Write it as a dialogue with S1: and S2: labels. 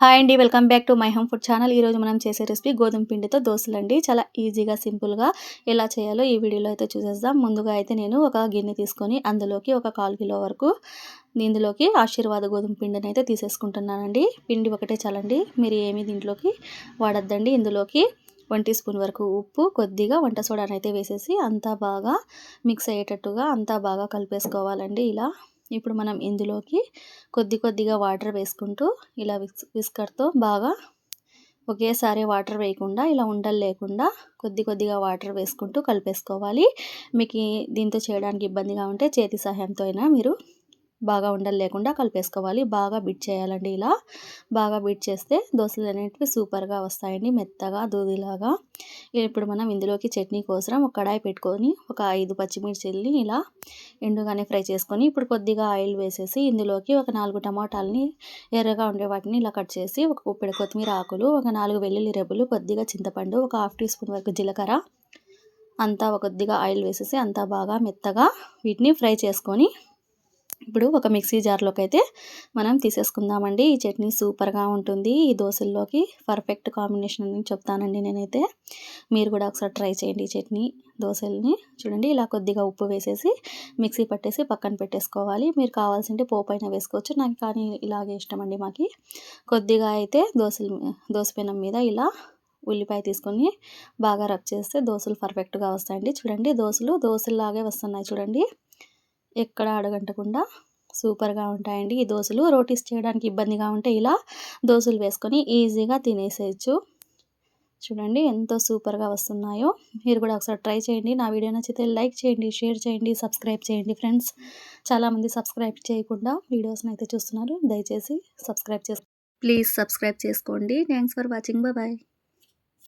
S1: Hi అండి welcome back to my home food channel. ఈరోజు మనం చేసే రెసిపీ గోధుమ పిండితో దోశలు అండి చాలా ఈజీగా సింపుల్గా ఎలా చేయాలో ఈ వీడియోలో అయితే చూసేద్దాం. ముందుగా అయితే నేను ఒక గిన్నె తీసుకొని అందులోకి ఒక కాల్ కిలో వరకు ఇందులోకి ఆశీర్వాద గోధుమ పిండిని అయితే తీసేసుకుంటున్నానండి. పిండి ఒకటే చాలండి. మీరు ఏమి దీంట్లోకి వాడద్దండి. ఇందులోకి వన్ టీ స్పూన్ వరకు ఉప్పు కొద్దిగా వంట సోడానైతే వేసేసి అంతా బాగా మిక్స్ అయ్యేటట్టుగా అంతా బాగా కలిపేసుకోవాలండి. ఇలా ఇప్పుడు మనం ఇందులోకి కొద్ది కొద్దిగా వాటర్ వేసుకుంటూ ఇలా విస్ విస్కర్తో బాగా ఒకేసారి వాటర్ వేయకుండా ఇలా ఉండలు లేకుండా కొద్ది కొద్దిగా వాటర్ వేసుకుంటూ కలిపేసుకోవాలి. మీకు దీంతో చేయడానికి ఇబ్బందిగా ఉంటే చేతి సహాయంతో అయినా మీరు బాగా ఉండలు లేకుండా కలిపేసుకోవాలి. బాగా బిట్ చేయాలండి ఇలా. బాగా బిట్ చేస్తే దోశలు అనేటివి సూపర్గా వస్తాయండి. మెత్తగా దూదిలాగా. ఇప్పుడు మనం ఇందులోకి చట్నీ కోసం ఒక కడాయి పెట్టుకొని ఒక ఐదు పచ్చిమిర్చిల్ని ఇలా ఎండుగానే ఫ్రై చేసుకొని ఇప్పుడు కొద్దిగా ఆయిల్ వేసేసి ఇందులోకి ఒక నాలుగు టమాటాలని ఎర్రగా ఉండే వాటిని ఇలా కట్ చేసి ఒక కుప్పెడు కొత్తిమీర ఆకులు ఒక నాలుగు వెల్లుల్లి రెబ్బలు కొద్దిగా చింతపండు ఒక హాఫ్ టీ స్పూన్ వరకు జీలకర్ర అంతా కొద్దిగా ఆయిల్ వేసేసి అంతా బాగా మెత్తగా వీటిని ఫ్రై చేసుకొని ఇప్పుడు ఒక మిక్సీ జార్లోకి అయితే మనం తీసేసుకుందామండి. ఈ చట్నీ సూపర్గా ఉంటుంది. ఈ దోశల్లోకి పర్ఫెక్ట్ కాంబినేషన్ అని చెప్తానండి నేనైతే. మీరు కూడా ఒకసారి ట్రై చేయండి ఈ చట్నీ దోశల్ని. చూడండి ఇలా కొద్దిగా ఉప్పు వేసేసి మిక్సీ పట్టేసి పక్కన పెట్టేసుకోవాలి. మీరు కావాల్సింటే పోపైన వేసుకోవచ్చు. నాకు కానీ ఇలాగే ఇష్టం అండి మాకు. కొద్దిగా అయితే దోశలు దోశపెనం మీద ఇలా ఉల్లిపాయ తీసుకొని బాగా రబ్ చేస్తే దోశలు పర్ఫెక్ట్గా వస్తాయండి. చూడండి దోశలు దోశల్లాగే వస్తున్నాయి చూడండి. ఎక్కడ అడగంటకుండా సూపర్గా ఉంటాయండి. ఈ దోశలు రోటీస్ చేయడానికి ఇబ్బందిగా ఉంటే ఇలా దోశలు వేసుకొని ఈజీగా తినేసేయచ్చు. చూడండి ఎంతో సూపర్గా వస్తున్నాయో. మీరు కూడా ఒకసారి ట్రై చేయండి. నా వీడియో నచ్చితే లైక్ చేయండి షేర్ చేయండి సబ్స్క్రైబ్ చేయండి ఫ్రెండ్స్. చాలామంది సబ్స్క్రైబ్ చేయకుండా వీడియోస్ని అయితే చూస్తున్నారు. దయచేసి సబ్స్క్రైబ్ చేసి ప్లీజ్ సబ్స్క్రైబ్ చేసుకోండి. Thanks for watching. బాయ్